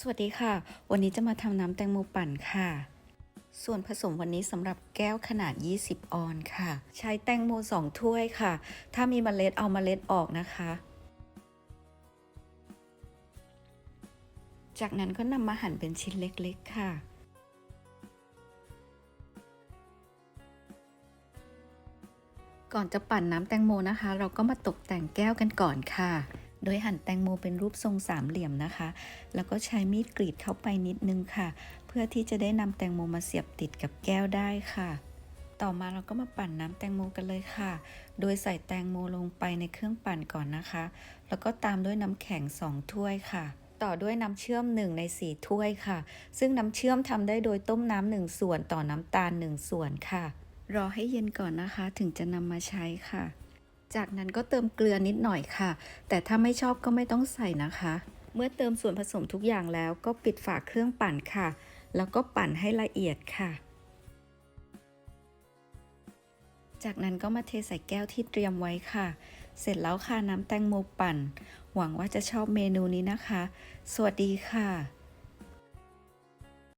สวัสดีค่ะ วันนี้จะมาทำน้ำแตงโมปั่นค่ะ ส่วนผสมวันนี้สำหรับแก้วขนาด 20 ออนค่ะ ใช้แตงโม 2 ถ้วยค่ะ ถ้ามีเมล็ดเอามเมล็ดออกนะคะ จากนั้นก็นำมาหั่นเป็นชิ้นเล็กๆค่ะ ก่อนจะปั่นน้ำแตงโมนะคะ เราก็มาตกแต่งแก้วกันก่อนค่ะ โดยหั่นแตงโมเป็นรูปทรงสามเหลี่ยมนะคะ แล้วก็ใช้มีดกรีดเข้าไปนิดนึงค่ะ เพื่อที่จะได้นำแตงโมมาเสียบติดกับแก้วได้ค่ะ ต่อมาเราก็มาปั่นน้ำแตงโมกันเลยค่ะ โดยใส่แตงโมลงไปในเครื่องปั่นก่อนนะคะ แล้วก็ตามด้วยน้ำแข็ง2ถ้วยค่ะต่อด้วยน้ำเชื่อม 1 ใน 4 ถ้วยค่ะ ซึ่งน้ำเชื่อมทำได้โดยต้มน้ำหนึ่งส่วนต่อน้ำตาล 1 ส่วนค่ะ รอให้เย็นก่อนนะคะถึงจะนำมาใช้ค่ะ จากนั้นก็เติมเกลือนิดหน่อยค่ะ แต่ถ้าไม่ชอบก็ไม่ต้องใส่นะคะ เมื่อเติมส่วนผสมทุกอย่างแล้วก็ปิดฝาเครื่องปั่นค่ะ แล้วก็ปั่นให้ละเอียดค่ะ จากนั้นก็มาเทใส่แก้วที่เตรียมไว้ค่ะ เสร็จแล้วค่ะน้ำแตงโมปั่น หวังว่าจะชอบเมนูนี้นะคะ สวัสดีค่ะ